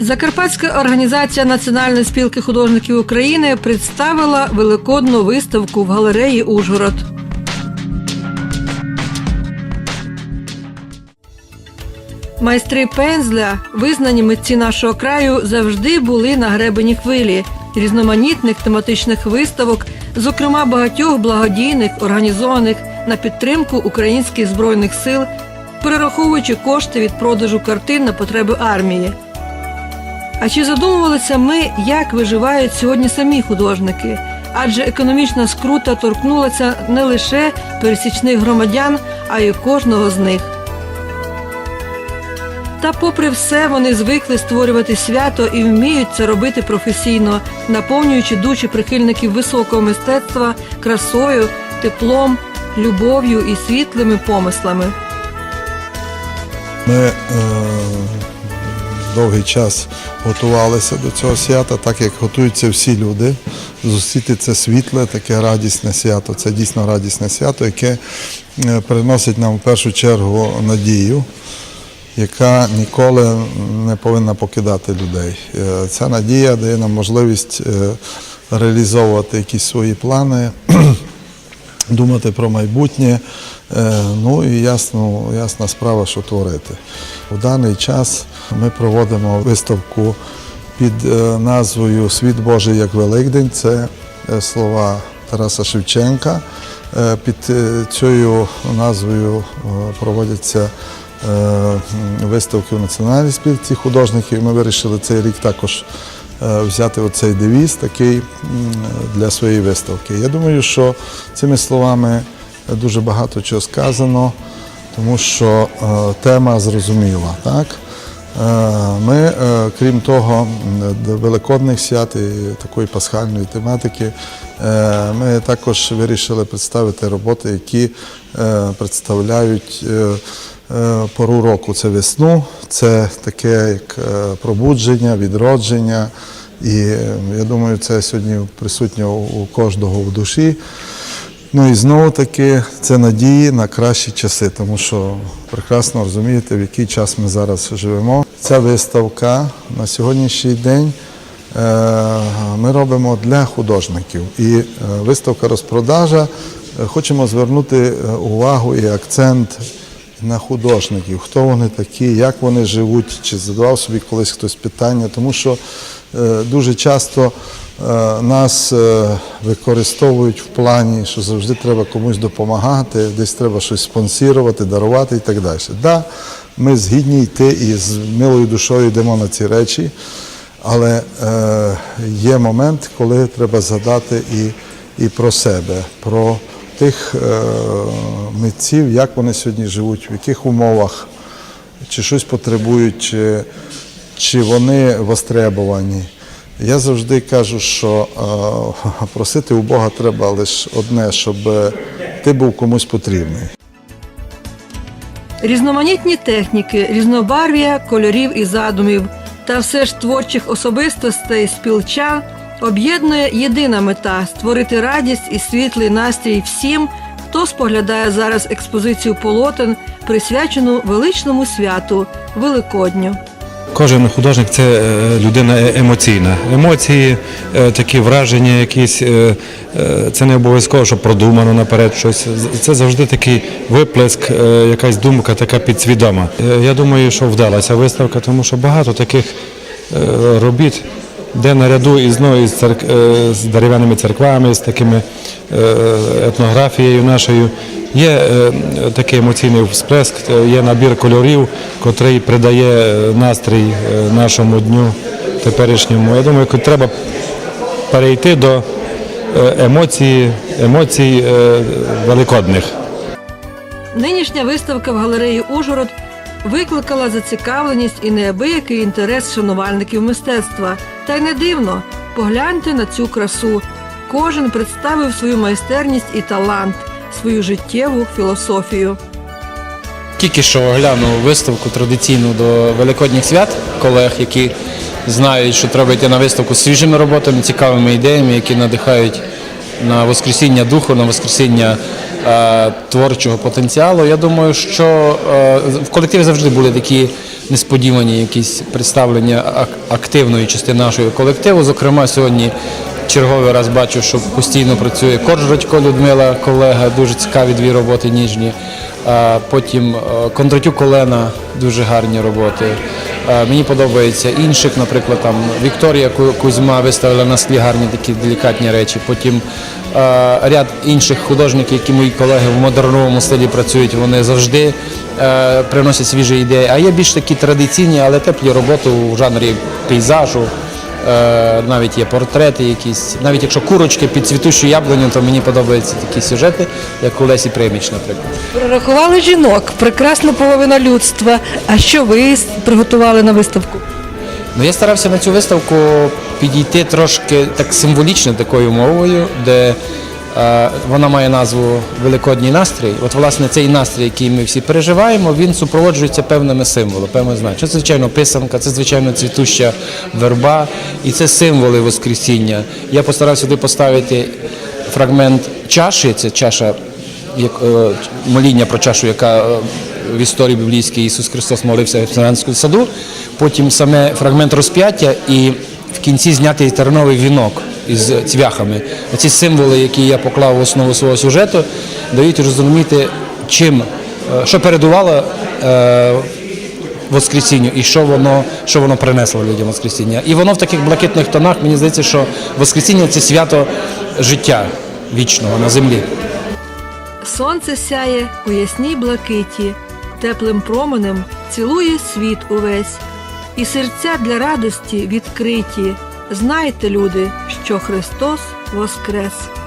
Закарпатська організація Національної спілки художників України представила великодну виставку в галереї Ужгород. Майстри пензля, визнані митці нашого краю, завжди були на гребені хвилі різноманітних тематичних виставок, зокрема багатьох благодійних, організованих на підтримку українських збройних сил, перераховуючи кошти від продажу картин на потреби армії. А чи задумувалися ми, як виживають сьогодні самі художники? Адже економічна скрута торкнулася не лише пересічних громадян, а й кожного з них. Та, попри все, вони звикли створювати свято і вміють це робити професійно, наповнюючи душі прихильників високого мистецтва красою, теплом, любов'ю і світлими помислами. Ми е, довгий час готувалися до цього свята, так як готуються всі люди. Зустріти це світле, таке радісне свято. Це дійсно радісне свято, яке е, приносить нам в першу чергу надію, яка ніколи не повинна покидати людей. Е, Ця надія дає нам можливість е, реалізовувати якісь свої плани, думати про майбутнє. Е, Ну і ясно, ясна справа, що творити. У даний час ми проводимо виставку під е, назвою Світ Божий як Великдень. Це е, слова Тараса Шевченка. Під цією назвою проводяться виставки в національній спілці художників. Ми вирішили цей рік також взяти оцей девіз такий для своєї виставки. Я думаю, що цими словами дуже багато чого сказано, тому що е, тема зрозуміла. Так? Е, Ми, е, крім того, до великодних свят і такої пасхальної тематики, е, ми також вирішили представити роботи, які е, представляють е, е, пору року. Це весну, це таке як е, пробудження, відродження. І е, я думаю, це сьогодні присутнє у кожного в душі. Ну і знову таки це надії на кращі часи, тому що прекрасно розумієте, в який час ми зараз живемо. Ця виставка на сьогоднішній день е, ми робимо для художників. І е, виставка розпродажа е, хочемо звернути е, увагу і акцент на художників, хто вони такі, як вони живуть, чи задавав собі колись хтось питання, тому що е, дуже часто е, нас е, використовують в плані, що завжди треба комусь допомагати, десь треба щось спонсорувати, дарувати і так далі. Да, ми згідні йти і з милою душою йдемо на ці речі, але є момент, коли треба згадати і, і про себе, про тих е, митців, як вони сьогодні живуть, в яких умовах, чи щось потребують, чи, чи вони востребовані. Я завжди кажу, що е, просити у Бога треба лише одне, щоб ти був комусь потрібний. Різноманітні техніки, різнобарв'я кольорів і задумів, та все ж творчих особистостей спілчан об'єднує єдина мета створити радість і світлий настрій всім, хто споглядає зараз експозицію полотен, присвячену величному святу Великодню. Кожен художник це е, людина е- емоційна. Емоції, е, такі враження, якісь це не обов'язково, що продумано наперед щось. Це завжди такий виплеск, якась думка така підсвідома. Я думаю, що вдалася виставка, тому що багато таких робіт, де наряду із ну, із церк... е, з дерев'яними церквами, з такими е, етнографією нашою. Є е, такий емоційний всплеск, є набір кольорів, котрий придає настрій нашому дню теперішньому. Я думаю, треба перейти до емоцій, емоцій великодних. Нинішня виставка в галереї Ужгород викликала зацікавленість і неабиякий інтерес шанувальників мистецтва. Та й не дивно, погляньте на цю красу. Кожен представив свою майстерність і талант, свою життєву філософію. Тільки що оглянув виставку традиційну до Великодніх свят колег, які знають, що треба йти на виставку з свіжими роботами, цікавими ідеями, які надихають на воскресіння духу, на воскресіння творчого потенціалу. Я думаю, що е, в колективі завжди були такі несподівані якісь представлення активної частини нашого колективу. Зокрема, сьогодні черговий раз бачу, що постійно працює Корж Людмила, колега, дуже цікаві дві роботи ніжні. Е, Потім е, Кондратюк Олена, дуже гарні роботи. Е, Мені подобається інших, наприклад, там Вікторія Ку- Кузьма виставила на склі гарні такі делікатні речі. Потім е, ряд інших художників, які мої колеги в модерновому стилі працюють, вони завжди е, приносять свіжі ідеї. А є більш такі традиційні, але теплі роботи у жанрі пейзажу. Е, навіть є портрети якісь. Навіть якщо курочки під цвітущу яблуню, то мені подобаються такі сюжети, як у Лесі Приміч, наприклад. Прорахували жінок, прекрасна половина людства. А що ви приготували на виставку? Ну, я старався на цю виставку підійти трошки так символічно такою мовою, де вона має назву Великодній настрій. От, власне, цей настрій, який ми всі переживаємо, він супроводжується певними символами, певними значеннями. Це, звичайно, писанка, це, звичайно, цвітуща верба, і це символи Воскресіння. Я постарався сюди поставити фрагмент чаші, це чаша як е, моління про чашу, яка е, в історії біблійській Ісус Христос молився в Гефсиманському саду. Потім саме фрагмент розп'яття і в кінці знятий терновий вінок із цвяхами. Ці символи, які я поклав в основу свого сюжету, дають розуміти, чим, е, що передувало е, Воскресінню і що воно, що воно принесло людям Воскресіння. І воно в таких блакитних тонах, мені здається, що Воскресіння це свято життя вічного на землі. Сонце сяє у ясній блакиті, теплим променем цілує світ увесь, і серця для радості відкриті. Знайте, люди, що Христос воскрес.